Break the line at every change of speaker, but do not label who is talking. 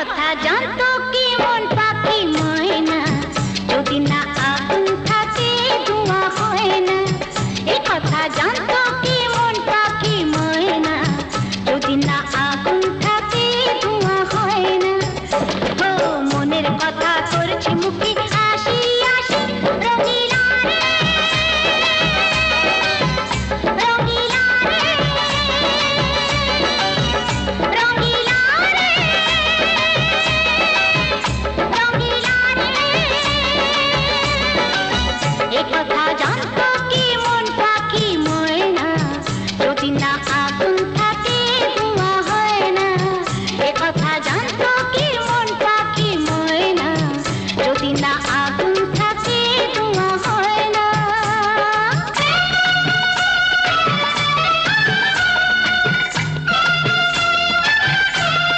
কথা জানতো কি